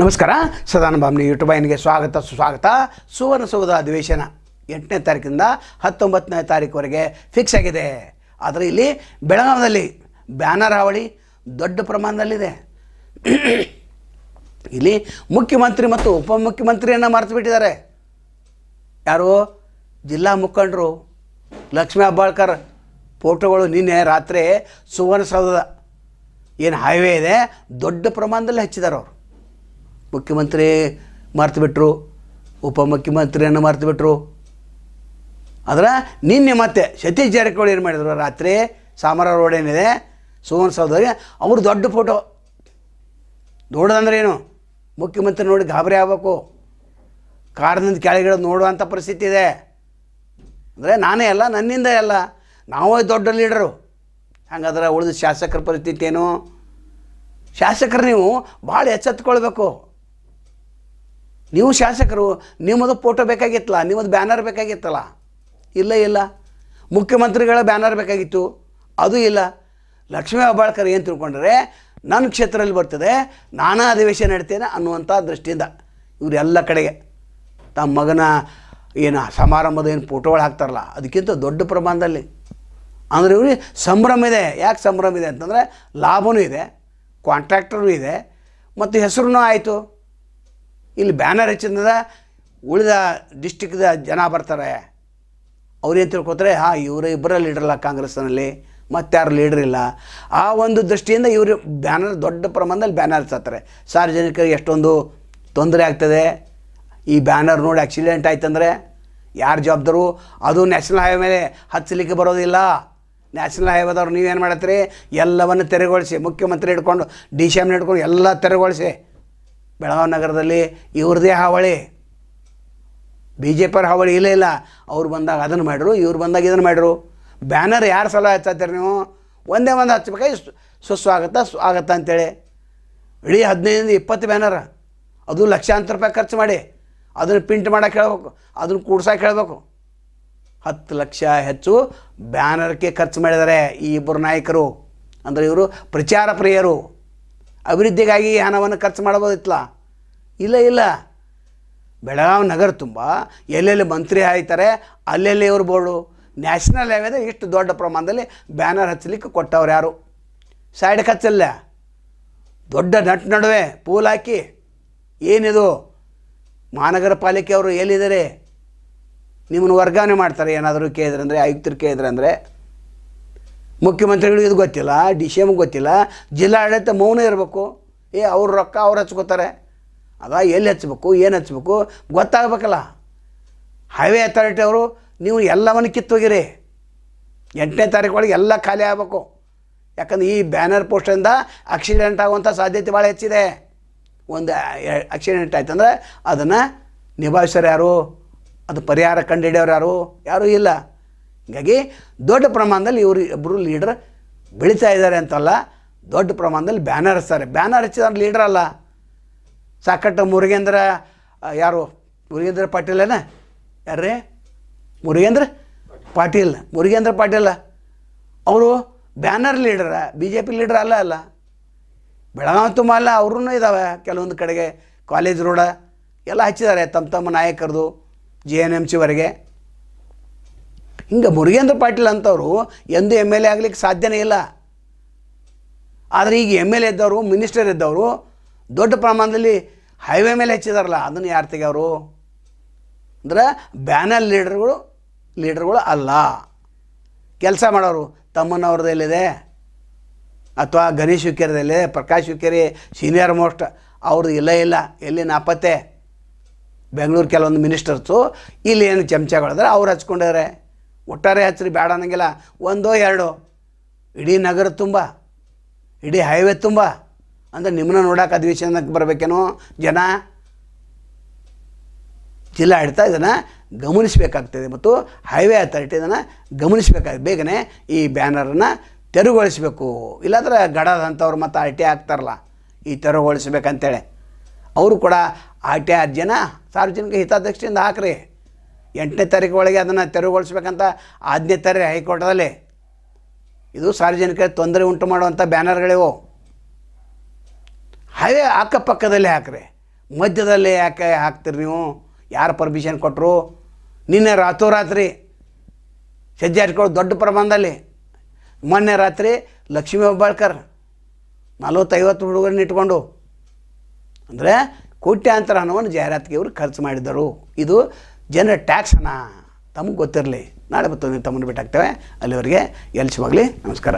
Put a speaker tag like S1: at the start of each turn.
S1: ನಮಸ್ಕಾರ ಸದಾನ ಬಾಮ್ನಿ ಯೂಟ್ಯೂಬ್ ಐನಿಗೆ ಸ್ವಾಗತ, ಸುಸ್ವಾಗತ. ಸುವರ್ಣಸೌಧ ಅಧಿವೇಶನ ಎಂಟನೇ ತಾರೀಕಿಂದ ಹತ್ತೊಂಬತ್ತನೇ ತಾರೀಕುವರೆಗೆ ಫಿಕ್ಸ್ ಆಗಿದೆ. ಆದರೆ ಇಲ್ಲಿ ಬೆಳಗಾವದಲ್ಲಿ ಬ್ಯಾನರ್ ಹಾವಳಿ ದೊಡ್ಡ ಪ್ರಮಾಣದಲ್ಲಿದೆ. ಇಲ್ಲಿ ಮುಖ್ಯಮಂತ್ರಿ ಮತ್ತು ಉಪಮುಖ್ಯಮಂತ್ರಿಯನ್ನು ಮರೆತು ಬಿಟ್ಟಿದ್ದಾರೆ ಯಾರು? ಜಿಲ್ಲಾ ಮುಖಂಡರು ಲಕ್ಷ್ಮೀ ಅಬ್ಬಾಳ್ಕರ್. ಫೋಟೋಗಳು ನಿನ್ನೆ ರಾತ್ರಿ ಸುವರ್ಣಸೌಧದ ಏನು ಹೈವೇ ಇದೆ, ದೊಡ್ಡ ಪ್ರಮಾಣದಲ್ಲಿ ಹಚ್ಚಿದ್ದಾರೆ ಅವರು. ಮುಖ್ಯಮಂತ್ರಿ ಮರ್ತು ಬಿಟ್ರು ಉಪಮುಖ್ಯಮಂತ್ರಿಯನ್ನು ಮರ್ತು ಬಿಟ್ರು ಆದರೆ ನಿನ್ನೆ ಮತ್ತೆ ಸತೀಶ್ ಜಾರಕಿಹೊಳಿ ಏನು ಮಾಡಿದರು? ರಾತ್ರಿ ಸಾಮರ ರೋಡ್ ಏನಿದೆ ಸುವರ್ಣಸೌಧದಲ್ಲಿ ಅವರು ದೊಡ್ಡ ಫೋಟೋ ನೋಡೋದಂದ್ರೆ ಏನು? ಮುಖ್ಯಮಂತ್ರಿ ನೋಡಿ ಗಾಬರಿ ಆಗಬೇಕು. ಕಾರಿನಿಂದ ಕೆಳಗಿಡ ನೋಡುವಂಥ ಪರಿಸ್ಥಿತಿ ಇದೆ. ಅಂದರೆ ನಾನೇ ಅಲ್ಲ, ನನ್ನಿಂದ ಅಲ್ಲ. ನಾವೇ ದೊಡ್ಡ ಲೀಡರು. ಹಾಗಾದ್ರೆ ಉಳಿದ ಶಾಸಕರ ಪರಿಸ್ಥಿತಿ ಏನು? ಶಾಸಕರು ನೀವು ಭಾಳ ಎಚ್ಚೆತ್ಕೊಳ್ಬೇಕು ನೀವು ಶಾಸಕರು, ನಿಮ್ಮದು ಫೋಟೋ ಬೇಕಾಗಿತ್ತಲ್ಲ, ನಿಮ್ಮದು ಬ್ಯಾನರ್ ಬೇಕಾಗಿತ್ತಲ್ಲ? ಇಲ್ಲ ಇಲ್ಲ. ಮುಖ್ಯಮಂತ್ರಿಗಳ ಬ್ಯಾನರ್ ಬೇಕಾಗಿತ್ತು. ಅದು ಇಲ್ಲ. ಲಕ್ಷ್ಮೀ ಹೆಬ್ಬಾಳ್ಕರ್ ಏನು ತಿಳ್ಕೊಂಡ್ರೆ, ನನ್ನ ಕ್ಷೇತ್ರದಲ್ಲಿ ಬರ್ತದೆ, ನಾನಾ ಅಧಿವೇಶನ ನಡ್ತೇನೆ ಅನ್ನುವಂಥ ದೃಷ್ಟಿಯಿಂದ ಇವರೆಲ್ಲ ಕಡೆಗೆ. ತಮ್ಮ ಮಗನ ಏನು ಸಮಾರಂಭದ ಏನು ಫೋಟೋಗಳು ಹಾಕ್ತಾರಲ್ಲ, ಅದಕ್ಕಿಂತ ದೊಡ್ಡ ಪ್ರಮಾಣದಲ್ಲಿ. ಅಂದರೆ ಇವ್ರಿಗೆ ಸಂಭ್ರಮ ಇದೆ. ಯಾಕೆ ಸಂಭ್ರಮ ಇದೆ ಅಂತಂದರೆ ಲಾಭವೂ ಇದೆ ಕಾಂಟ್ರಾಕ್ಟರೂ ಇದೆ, ಮತ್ತು ಹೆಸರು ಆಯಿತು. ಇಲ್ಲಿ ಬ್ಯಾನರ್ ಹೆಚ್ಚಿಂದ ಉಳಿದ ಡಿಸ್ಟಿಕ್ದ ಜನ ಬರ್ತಾರೆ. ಅವ್ರೇನು ತಿಳ್ಕೊತಾರೆ? ಹಾಂ, ಇವರು ಇಬ್ಬರ ಲೀಡ್ರಲ್ಲ ಕಾಂಗ್ರೆಸ್ನಲ್ಲಿ ಮತ್ತಾರು ಲೀಡ್ರ್ ಇಲ್ಲ. ಆ ಒಂದು ದೃಷ್ಟಿಯಿಂದ ಇವರು ಬ್ಯಾನರ್ ದೊಡ್ಡ ಪ್ರಮಾಣದಲ್ಲಿ ಬ್ಯಾನರ್ ಹಚ್ಚತ್ತಾರೆ. ಸಾರ್ವಜನಿಕರಿಗೆ ಎಷ್ಟೊಂದು ತೊಂದರೆ ಆಗ್ತದೆ. ಈ ಬ್ಯಾನರ್ ನೋಡಿ ಆಕ್ಸಿಡೆಂಟ್ ಆಯ್ತಂದರೆ ಯಾರು ಜವಾಬ್ದಾರು? ಅದು ನ್ಯಾಷನಲ್ ಹೈವೇ ಮೇಲೆ ಹಚ್ಚಲಿಕ್ಕೆ ಬರೋದಿಲ್ಲ. ನ್ಯಾಷನಲ್ ಹೈವೇದವ್ರು ನೀವೇನು ಮಾಡತ್ತೀರಿ? ಎಲ್ಲವನ್ನು ತೆರೆಗೊಳಿಸಿ ಮುಖ್ಯಮಂತ್ರಿ ಹಿಡ್ಕೊಂಡು ಡಿ ಸಿ ಎಮ್ನ ಹಿಡ್ಕೊಂಡು ಎಲ್ಲ ತೆರವುಗೊಳಿಸಿ. ಬೆಳಗಾವಿ ನಗರದಲ್ಲಿ ಇವ್ರದ್ದೇ ಹಾವಳಿ. ಬಿ ಜೆ ಪಿಯವ್ರ ಹಾವಳಿ ಇಲ್ಲೇ ಇಲ್ಲ. ಅವ್ರು ಬಂದಾಗ ಅದನ್ನು ಮಾಡಿರು, ಇವ್ರು ಬಂದಾಗ ಇದನ್ನು ಮಾಡಿರು. ಬ್ಯಾನರ್ ಯಾರು ಸಲ ಹಚ್ಚತ್ತೀರಿ ನೀವು? ಒಂದೇ ಒಂದು ಹಚ್ಬೇಕಾಗಿ ಸು- ಸುಸ್ವಾಗತ, ಸ್ವಾಗತ ಅಂತೇಳಿ. ಇಡೀ ಹದಿನೈದರಿಂದ ಇಪ್ಪತ್ತು ಬ್ಯಾನರ್. ಅದು ಲಕ್ಷಾಂತರ ರೂಪಾಯಿ ಖರ್ಚು ಮಾಡಿ. ಅದನ್ನು ಪ್ರಿಂಟ್ ಮಾಡೋಕೆ ಹೇಳ್ಬೇಕು. ಅದನ್ನು ಕೂಡ್ಸೋಕೆ ಹೇಳ್ಬೇಕು. ಹತ್ತು ಲಕ್ಷ ಹೆಚ್ಚು ಬ್ಯಾನರ್ಗೆ ಖರ್ಚು ಮಾಡಿದ್ದಾರೆ ಈ ಇಬ್ಬರು ನಾಯಕರು. ಅಂದರೆ ಇವರು ಪ್ರಚಾರ ಪ್ರಿಯರು. ಅಭಿವೃದ್ಧಿಗಾಗಿ ಹಣವನ್ನು ಖರ್ಚು ಮಾಡ್ಬೋದಿತ್ತಲ್ಲ ಇಲ್ಲ ಇಲ್ಲ. ಬೆಳಗಾವಿ ನಗರ ತುಂಬ. ಎಲ್ಲೆಲ್ಲಿ ಮಂತ್ರಿ ಆಯ್ತಾರೆ, ಅಲ್ಲೆಲ್ಲಿ ಇವ್ರು ಬೋರ್ಡು? ನ್ಯಾಷನಲ್ ಹೈವೇದ ಇಷ್ಟು ದೊಡ್ಡ ಪ್ರಮಾಣದಲ್ಲಿ ಬ್ಯಾನರ್ ಹಚ್ಚಲಿಕ್ಕೆ ಕೊಟ್ಟವ್ರು ಯಾರು? ಸೈಡ್ ಹಚ್ಚಲ್ಲ ದೊಡ್ಡ ನಟ್ ನಡುವೆ ಪೂಲ್ ಹಾಕಿ. ಏನಿದು? ಮಹಾನಗರ ಪಾಲಿಕೆಯವರು ಎಲ್ಲಿದ್ದಾರೆ? ನಿಮ್ಮನ್ನು ವರ್ಗಾವಣೆ ಮಾಡ್ತಾರೆ ಏನಾದರೂ ಕೇಳಿದ್ರೆ ಅಂದರೆ, ಆಯುಕ್ತರು ಕೇಳಿದ್ರೆ ಮುಖ್ಯಮಂತ್ರಿಗಳಿಗೆ ಇದು ಗೊತ್ತಿಲ್ಲ, ಡಿ ಸಿ ಎಮ್ಗೆ ಗೊತ್ತಿಲ್ಲ, ಜಿಲ್ಲಾಡಳಿತ ಮೌನ ಇರಬೇಕು. ಏ, ಅವ್ರ ರೊಕ್ಕ ಅವ್ರು ಹಚ್ಕೋತಾರೆ. ಅದ ಎಲ್ಲಿ ಹಚ್ಬೇಕು, ಏನು ಹಚ್ಬೇಕು ಗೊತ್ತಾಗಬೇಕಲ್ಲ. ಹೈವೇ ಅಥಾರಿಟಿ ಅವರು, ನೀವು ಎಲ್ಲವನ್ನು ಕಿತ್ತೋಗಿರಿ. ಎಂಟನೇ ತಾರೀಕು ಒಳಗೆ ಎಲ್ಲ ಖಾಲಿ ಆಗಬೇಕು. ಯಾಕಂದ್ರೆ ಈ ಬ್ಯಾನರ್ ಪೋಸ್ಟಿಂದ ಆಕ್ಸಿಡೆಂಟ್ ಆಗುವಂಥ ಸಾಧ್ಯತೆ ಭಾಳ ಹೆಚ್ಚಿದೆ ಒಂದು ಆಕ್ಸಿಡೆಂಟ್ ಆಯ್ತಂದ್ರೆ ಅದನ್ನು ನಿಭಾಯಿಸೋರು ಯಾರು? ಅದು ಪರಿಹಾರ ಕಂಡುಹಿಡಿಯೋರು ಯಾರು? ಯಾರೂ ಇಲ್ಲ. ಹೀಗಾಗಿ ದೊಡ್ಡ ಪ್ರಮಾಣದಲ್ಲಿ ಇವರು ಇಬ್ಬರು ಲೀಡರ್ ಬೆಳೀತಾ ಇದ್ದಾರೆ ಅಂತಲ್ಲ, ದೊಡ್ಡ ಪ್ರಮಾಣದಲ್ಲಿ ಬ್ಯಾನರ್ ಹಚ್ತಾರೆ. ಬ್ಯಾನರ್ ಹಚ್ಚಿದ್ರೆ ಲೀಡರ್ ಅಲ್ಲ. ಸಾಕಟ್ಟು ಮುರುಗೇಂದ್ರ ಯಾರು? ಮುರುಗೇಂದ್ರ ಪಾಟೀಲನ ಯಾರ್ರಿ? ಮುರುಗೇಂದ್ರ ಪಾಟೀಲ್. ಮುರುಗೇಂದ್ರ ಪಾಟೀಲ. ಅವರು banner leader B J P leader ಅಲ್ಲ ಅಲ್ಲ. ಬೆಳಗಾವಿ ತುಂಬ ಅಲ್ಲ ಅವ್ರೂ ಇದ್ದಾವೆ ಕೆಲವೊಂದು ಕಡೆಗೆ ಕಾಲೇಜ್ ರೋಡ ಎಲ್ಲ ಹಚ್ಚಿದ್ದಾರೆ ತಮ್ಮ ತಮ್ಮ ನಾಯಕರದು ಜೆ ಎನ್ ಎಂ ಸಿವರೆಗೆ ಹಿಂಗೆ ಮುರುಗೇಂದ್ರ ಪಾಟೀಲ್ ಅಂತವರು ಎಂದೂ ಎಂ ಎಲ್ ಎ ಆಗ್ಲಿಕ್ಕೆ ಸಾಧ್ಯನೇ ಇಲ್ಲ. ಆದರೆ ಈಗ ಎಂ ಎಲ್ ಎ ಇದ್ದವರು, ಮಿನಿಸ್ಟರ್ ಇದ್ದವರು, ದೊಡ್ಡ ಪ್ರಮಾಣದಲ್ಲಿ ಹೈವೇ ಮೇಲೆ ಹೆಚ್ಚಿದಾರಲ್ಲ, ಅದನ್ನು ಯಾರು ತೆಗೆಯವರು? ಅಂದ್ರೆ ಬ್ಯಾನರ್ ಲೀಡರ್ಗಳು ಲೀಡರ್ಗಳು ಅಲ್ಲ. ಕೆಲಸ ಮಾಡೋರು ತಮ್ಮನವ್ರದ್ದೆಲ್ಲಿದೆ ಅಥವಾ ಗಣೇಶ್ ಹುಕ್ಕೇರಿದೆಲ್ಲಿದೆ ಪ್ರಕಾಶ್ ಹುಕ್ಕೇರಿ, ಸೀನಿಯರ್ ಮೋಸ್ಟ್ ಅವ್ರದ್ದು ಇಲ್ಲ ಇಲ್ಲ. ಎಲ್ಲಿ ನಾಪತ್ತೆ ಬೆಂಗಳೂರು ಕೆಲವೊಂದು ಮಿನಿಸ್ಟರ್ಸು, ಇಲ್ಲಿ ಏನು ಚಮಚಗಳಿದ್ರೆ, ಅವ್ರು ಹಚ್ಕೊಂಡಿದ್ದಾರೆ ಒಟ್ಟಾರೆ ಹಚ್ಚಿರಿ ಬೇಡ ಅನ್ನಂಗಿಲ್ಲ. ಒಂದೋ ಎರಡೋ. ಇಡೀ ನಗರ ತುಂಬ, ಇಡೀ ಹೈವೇ ತುಂಬ ಅಂದರೆ ನಿಮ್ಮನ್ನ ನೋಡೋಕೆ ಅಧಿವೇಶನಕ್ಕೆ ಬರಬೇಕೇನೋ ಜನ. ಜಿಲ್ಲಾ ಆಡಳಿತ ಇದನ್ನು ಗಮನಿಸಬೇಕಾಗ್ತದೆ ಮತ್ತು ಹೈವೇ ಅಥಾರಿಟಿ ಇದನ್ನು ಗಮನಿಸಬೇಕಾಗ್ತದೆ. ಬೇಗನೆ ಈ ಬ್ಯಾನರನ್ನು ತೆರವುಗೊಳಿಸಬೇಕು. ಇಲ್ಲಾಂದ್ರೆ ಗಡದಂಥವ್ರು ಮತ್ತು ಆರ್ ಟಿ ಹಾಕ್ತಾರಲ್ಲ ಈ ತೆರವುಗೊಳಿಸ್ಬೇಕಂತೇಳಿ. ಅವರು ಕೂಡ ಆರ್ ಟಿ ಅರ್ಜಿನ ಸಾರ್ವಜನಿಕ ಹಿತಾದೃಷ್ಟಿಯಿಂದ ಹಾಕ್ರಿ. ಎಂಟನೇ ತಾರೀಕು ಒಳಗೆ ಅದನ್ನು ತೆರವುಗೊಳಿಸ್ಬೇಕಂತ ಆಜ್ಞೆ ತರ್ರಿ ಹೈಕೋರ್ಟ್ದಲ್ಲಿ ಇದು ಸಾರ್ವಜನಿಕರಿಗೆ ತೊಂದರೆ ಉಂಟು ಮಾಡುವಂಥ ಬ್ಯಾನರ್ಗಳಿವು. ಹೈವೇ ಅಕ್ಕಪಕ್ಕದಲ್ಲಿ ಹಾಕ್ರಿ. ಮಧ್ಯದಲ್ಲಿ ಯಾಕೆ ಹಾಕ್ತೀರಿ ನೀವು? ಯಾರು ಪರ್ಮಿಷನ್ ಕೊಟ್ಟರು ನಿನ್ನೆ ರಾತ್ರೋರಾತ್ರಿ ಸಜ್ಜೆ ಹಚ್ಕೊಳ್ಳೋ ದೊಡ್ಡ ಪ್ರಮಾಣದಲ್ಲಿ ಮೊನ್ನೆ ರಾತ್ರಿ ಲಕ್ಷ್ಮೀ ಹೆಬ್ಬಾಳ್ಕರ್ ನಲವತ್ತೈವತ್ತು ಹುಡುಗರನ್ನ ಇಟ್ಕೊಂಡು, ಅಂದರೆ ಕೋಟ್ಯಾಂತರ ಹಣವನ್ನು ಜಾಹೀರಾತಿಗೆ ಇವರು ಖರ್ಚು ಮಾಡಿದ್ದರು ಇದು ಜನರ ಟ್ಯಾಕ್ಸ್ ಹಣ ತಮಗೆ ಗೊತ್ತಿರಲಿ. ನಾಳೆ ಮತ್ತೊಂದು ತಮ್ಮನ್ನು ಭೇಟಾಗ್ತೇವೆ ಅಲ್ಲಿವರೆಗೆ ಎಲ್ಸಿವಾಗಲಿ ನಮಸ್ಕಾರ.